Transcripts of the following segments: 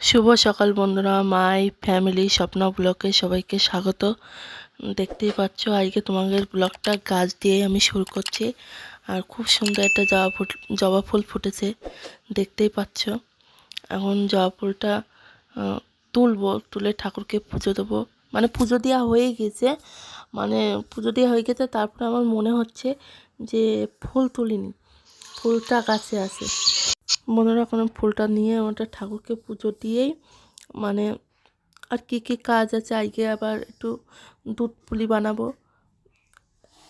শুভ সকাল বন্ধুরা my family স্বপ্ন ব্লকে সবাইকে স্বাগত। দেখতেই পাচ্ছ, আজকে তোমাদের ব্লগটা গাছ দিয়ে আমি শুরু করছি। আর খুব সুন্দর একটা জবা ফুল জবা ফুল ফুটেছে, দেখতেই পাচ্ছ। এখন জবা ফুলটা তুলবো, তুলে ঠাকুরকে পুজো দেবো। মানে পুজো দেওয়া হয়ে গেছে মানে পুজো দেওয়া হয়ে গেছে, তারপরে আমার মনে হচ্ছে যে ফুল তুলিনি, ফুলটা গাছে আছে। বন্ধুরা কোনো ফুলটা নিয়ে ওটা ঠাকুরকে পুজো দিয়েই মানে আর কী কী কাজ আছে, আজকে আবার একটু দুধ পুলি বানাবো।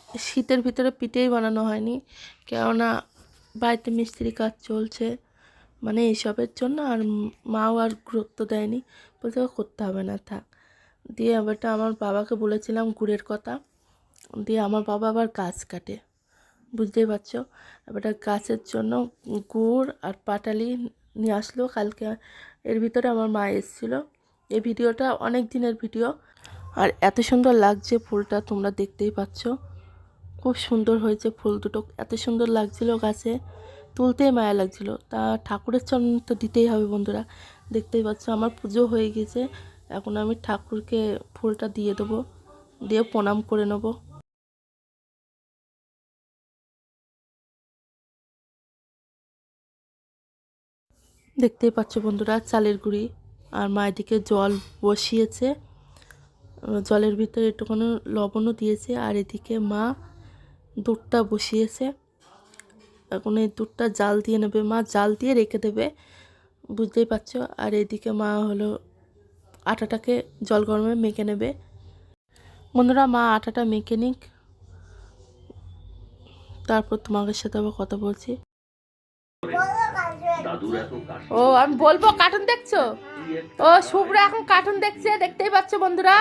শীতের ভিতরে পিঠেই বানানো হয়নি, কেননা বাড়িতে মিস্ত্রি কাজ চলছে মানে এইসবের জন্য আর মাও আর গুরুত্ব দেয়নি, বলছে "ও করতে হবে না, থাক। দিয়ে এবারটা আমার বাবাকে বলেছিলাম গুড়ের কথা, দিয়ে আমার বাবা আবার গাছ কাটে। বুঝতেই পারছ। এবারটা গাছের জন্য গুড় আর পাটালি নিয়ে আসলো। কালকে এর ভিতরে আমার মা এসেছিল। এই ভিডিওটা অনেক দিনের ভিডিও। আর এত সুন্দর লাগছে ফুলটা, তোমরা দেখতেই পাচ্ছ। খুব সুন্দর হয়েছে ফুল দুটো। এত সুন্দর লাগছিল গাছে। তুলতেই মায়া লাগছিল। তা ঠাকুরের চরণ তো দিতেই হবে বন্ধুরা। দেখতেই পাচ্ছ, আমার পুজো হয়ে গেছে। এখন আমি ঠাকুরকে ফুলটা দিয়ে দেবো। দিয়ে প্রণাম করে নেব। দেখতেই পাচ্ছ বন্ধুরা, চালের গুঁড়ি আর মা এদিকে জল বসিয়েছে। জলের ভিতরে একটুখানি লবণও দিয়েছে আর এদিকে মা দুধটা বসিয়েছে। এখন এই দুধটা জাল দিয়ে নেবে, মা জাল দিয়ে রেখে দেবে, বুঝতেই পারছ। আর এদিকে মা হলো আটাটাকে জল গরমে মেখে নেবে। বন্ধুরা, মা আটাটা মেখে নিক। তারপর তোমাদের সাথে আবার কথা বলছি। ও আমি বলব কার্টুন দেখছ? ও শুভ্র এখন কার্টুন দেখছে দেখতেই পাচ্ছ বন্ধুরা।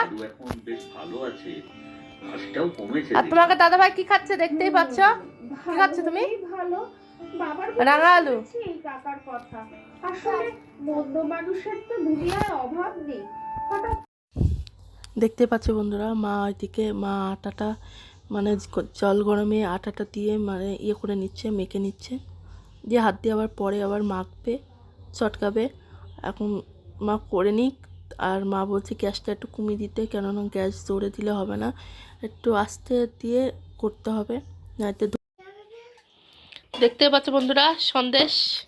আর তোমাকে দাদা ভাই কি খাচ্ছে দেখতেই পাচ্ছ? কি খাচ্ছ তুমি? রাঙা আলু। কাকার কথা। আসলে মন্দ মানুষের তো দুনিয়ায় অভাব নেই। দেখতে পাচ্ছ বন্ধুরা মা ওইদিকে মা আটাটা মানে জল গরমে আটাটা দিয়ে মানে ইয়ে করে নিচ্ছে মেখে নিচ্ছে। দিয়ে হাত দিয়ে আবার পরে আবার মাখবে, চটকাবে। এখন মা করে নিক, আর মা বলছে গ্যাসটা একটু কমিয়ে দিতে, কেননা গ্যাস জোরে দিলে হবে না। একটু আস্তে দিয়ে করতে হবে নয়তো ধু- দেখতে পাচ্ছ বন্ধুরা, সন্দেশ।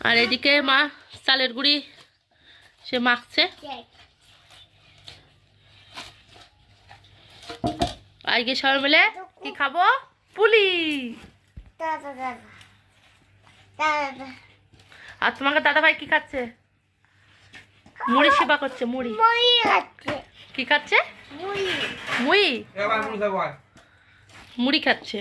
আর এদিকে মা চালের গুঁড়ি সে মাখছে। আজকে সবাই মিলে কি খাব? পুলি। আর তোমাকে দাদা ভাই কি খাচ্ছে? মুড়ি সেবা করছে মুড়ি। কি খাচ্ছে? মুড়ি। মুড়ি খাচ্ছে।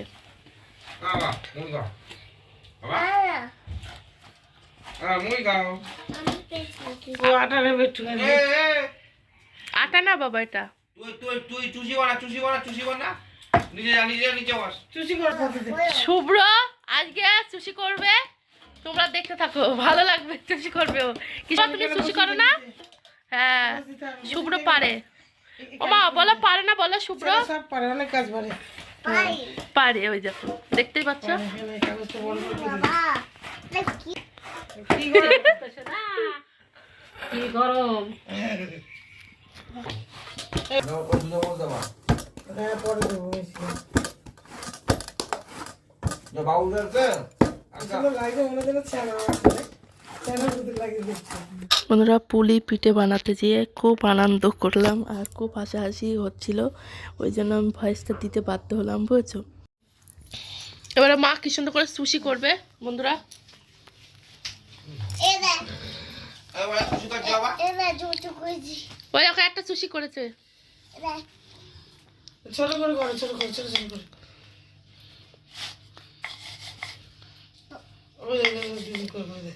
আটা না বাবা এটা? তুই তুই তুই চুষি বানা চুষি বানা চুষি বানা। শুভ্র আজকে সুশি করবে। তোমরা দেখতে থাকো ভালো লাগবে সুশি করবে ও। কিছু তুমি সুশি করো না? হ্যাঁ শুভ্র পারে। ওমা বলো পারে না বলো শুভ্র। পারে অনেক কাজ পারে। পারে। ওই দেখো দেখতেই পাচ্ছ? করে দিই। হ্যাঁ। পরে দেবো দিচ্ছে বন্ধুরা পুলি পিঠে বানাতে যেয়ে খুব আনন্দ করলাম আর খুব হাসাহাসি হচ্ছিল। ওই জন্য আমি ভয়েসটা দিতে বাধ্য হলাম বুঝেছ? এবারে মা কি সুন্দর করে সুশি করবে বন্ধুরা? ওই একটা সুশি করেছে। ছোট করে করো ছোট করে ছোট ছোট করে। ওই ওই, ওই, করে, করে দে।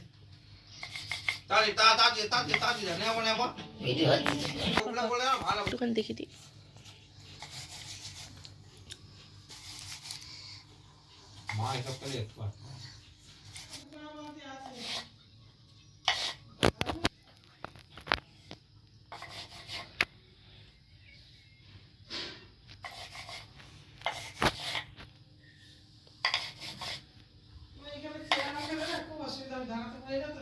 দে দেখে দিই। মা এসব করে একটু আর। এখানে ছানা খেলে না খুব অসুবিধা হয়, দাঁড়াতে পারি জায়গা তো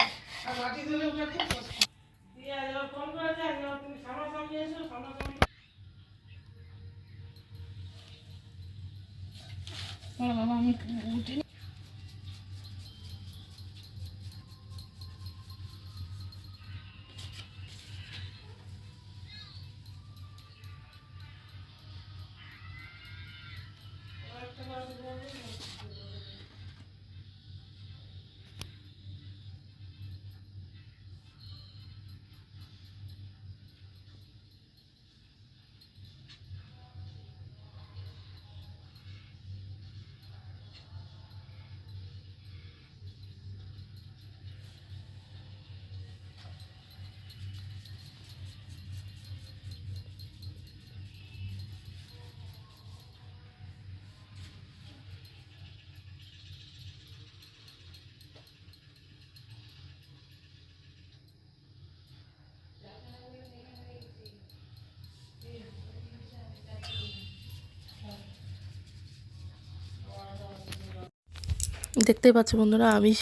আর মাটি দিলে ওটা খুব কষ্ট ঠিক আছে এবার ফোন করে যাক এবার তুমি সামনাসামনি এসো সামনাসামনি বাবা আমি দেখতেই পাচ্ছ বন্ধুরা আমি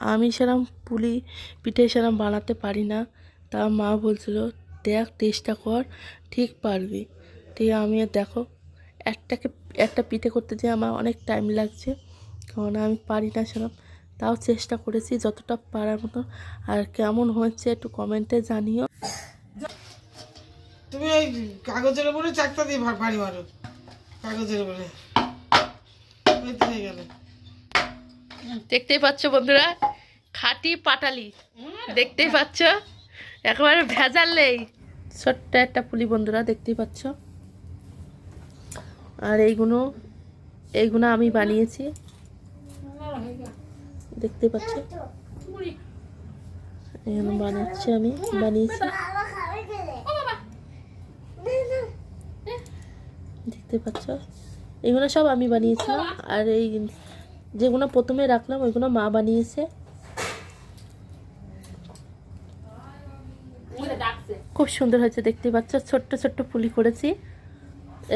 আমি সেরম পুলি পিঠে সেরম বানাতে পারি না। তা মা বলছিল, দেখ, টেস্টটা কর, ঠিক পারবি। ঠিক আমি দেখো, একটাকে, একটা পিঠে করতে যে আমার অনেক টাইম লাগছে। কারণ আমি পারি না সেরম। তাও চেষ্টা করেছি যতটা পারার মতো। আর কেমন হয়েছে একটু কমেন্টে জানিও। তুমি ওই কাগজের উপরে চাকতা দিয়ে বাড়ি মারো। কাগজের উপরে। গেল। দেখতেই পাচ্ছ বন্ধুরা? খাঁটি পাটালি। দেখতেই পাচ্ছ? একেবারে ভেজাল নেই। ছোট্ট একটা পুলি বন্ধুরা, দেখতেই পাচ্ছ? আর এইগুলো এইগুলো আমি বানিয়েছি। দেখতে পাচ্ছ? এখানে বানাচ্ছি আমি, বানিয়েছি। দেখতে পাচ্ছ? এগুলো সব আমি বানিয়েছিলাম। আর এই যেগুলো প্রথমে রাখলাম ওইগুলো মা বানিয়েছে। খুব সুন্দর হয়েছে দেখতে পাচ্ছ। ছোট্ট ছোট্ট পুলি করেছি।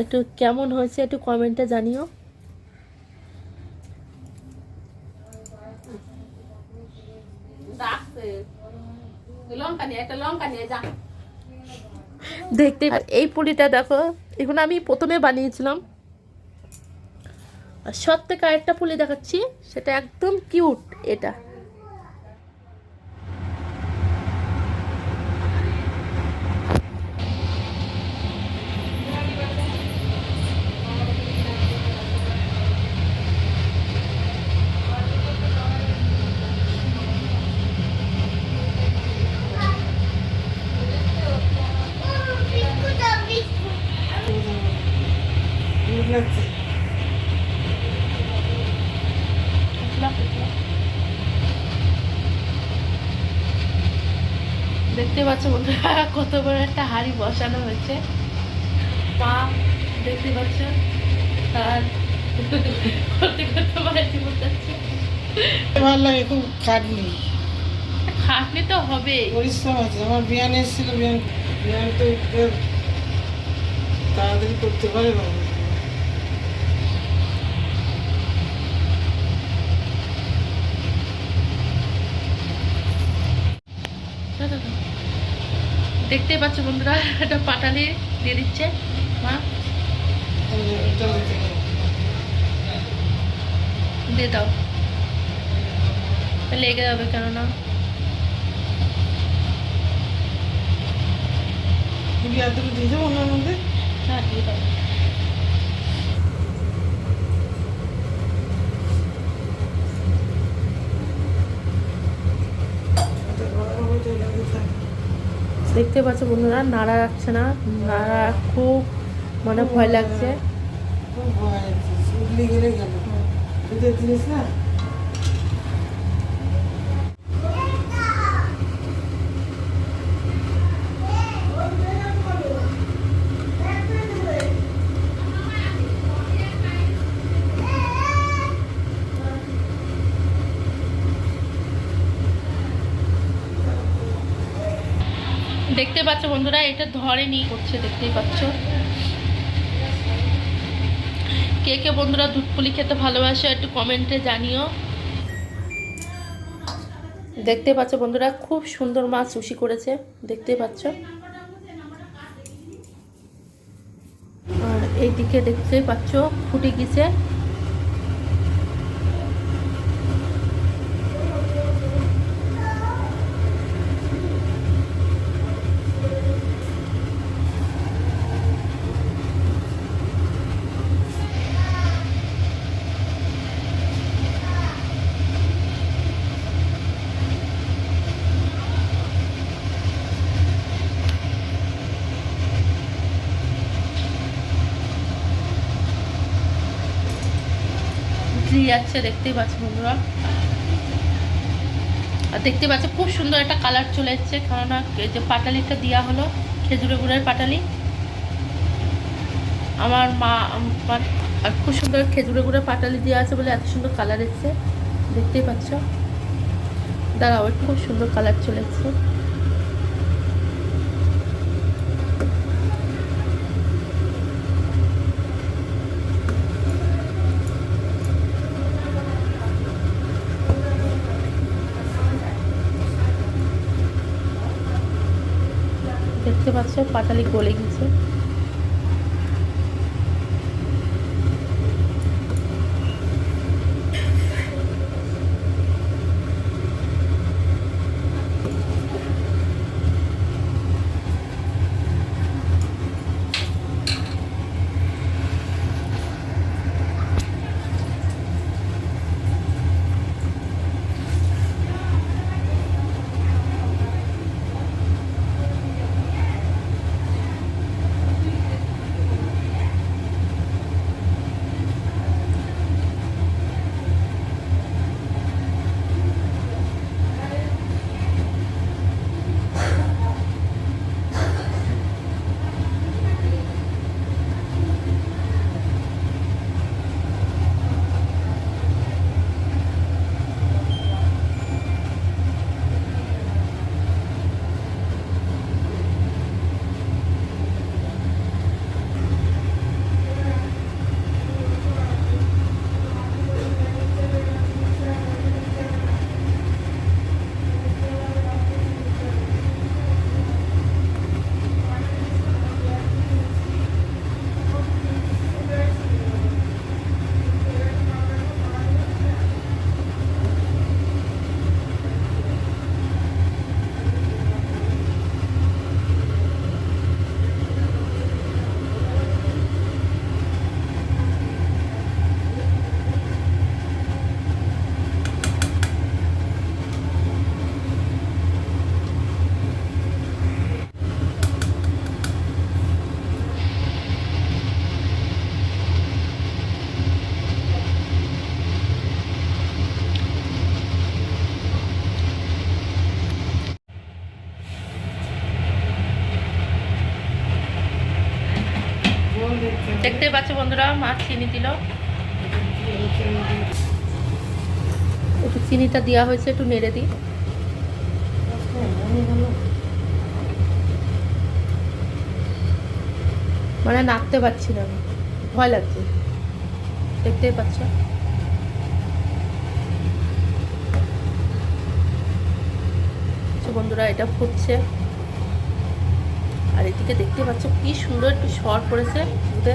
একটু কেমন হয়েছে একটু কমেন্টে জানিও। দেখতে এই পুলিটা দেখো এগুলো আমি প্রথমে বানিয়েছিলাম। সব থেকে আরেকটা ফুলি দেখাচ্ছি সেটা একদম কিউট এটা। দেখতে পাচ্ছ বন্ধুরা কত বড় একটা হাড়ি বসানো হয়েছে। পা দেখতে পাচ্ছ? আর করতে করতে বাড়িতে বসাচ্ছে ভালো লাগে খুব খাটনি। খাটনি তো হবেই। পরিশ্রম আছে। আমার বিয়ান এসেছিল বিয়ান বিয়ান তো তাড়াতাড়ি করতে পারে না দেখতে পাচ্ছ বন্ধুরা একটা পাটালি দিয়ে দিচ্ছে মা। দিয়ে দাও। লেগে যাবে কেননা। দিয়ে ওনার মধ্যে? হ্যাঁ দিয়ে দাও এটা গরম হয়ে চলে যেতে থাকে। দেখতে পাচ্ছ বন্ধুরা নাড়া রাখছে না নাড়া খুব মানে ভয় লাগছে খুব ভয় লাগছে উগলি গেলে গেল দুধের জিনিস না দেখতে পাচ্ছ বন্ধুরা, এটা ধরেনি, করছে, দেখতেই পাচ্ছ। কে কে বন্ধুরা দুধ পুলি খেতে ভালোবাসে একটু কমেন্টে জানিও। দেখতে পাচ্ছ বন্ধুরা, খুব সুন্দর মাছ সুশি করেছে দেখতে পাচ্ছ। আর এইদিকে দেখতে পাচ্ছ, ফুটে গেছে। যাচ্ছে, দেখতেই পাচ্ছ বন্ধুরা। আর দেখতে পাচ্ছ, খুব সুন্দর একটা কালার চলে এসছে, কেননা যে পাটালিটা দেওয়া হলো খেজুরে গুড়ের পাটালি। আমার মা আর খুব সুন্দর খেজুরে গুড়ের পাটালি দেওয়া আছে বলে এত সুন্দর কালার এসছে। দেখতেই পাচ্ছ? দাঁড়াও খুব সুন্দর কালার চলে এসছে। দেখতে পাচ্ছ পাটালি গলে গেছে। মাছ, চিনি দিল। একটু চিনিটা দেওয়া হয়েছে, একটু নেড়ে দিই। মানে নাড়তে পারছি না ভয় লাগছে। দেখতেই পাচ্ছ? বন্ধুরা, এটা ফুটছে। আর এদিকে দেখতে পাচ্ছ কি সুন্দর একটু শর্ট পড়েছে দুধে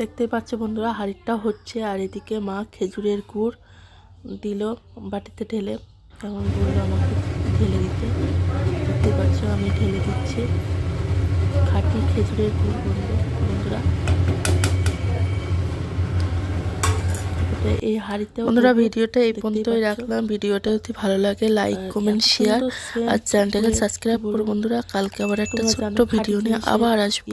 দেখতেই পাচ্ছ বন্ধুরা হাঁড়িটা হচ্ছে আর এদিকে মা খেজুরের গুড় দিল বাটিতে ঢেলে। তখন বলল আমাকে ঢেলে দিতে। দেখতে পাচ্ছ আমি ঢেলে দিচ্ছি। খাঁটি খেজুরের গুড় বন্ধু বন্ধুরা। এই হাঁড়িতে বন্ধুরা ভিডিওটা এই পর্যন্তই রাখলাম। ভিডিওটা যদি ভালো লাগে লাইক কমেন্ট শেয়ার আর চ্যানেলটাকে সাবস্ক্রাইব করো বন্ধুরা। কালকে আবার একটা ছোট্ট ভিডিও নিয়ে আবার আসব।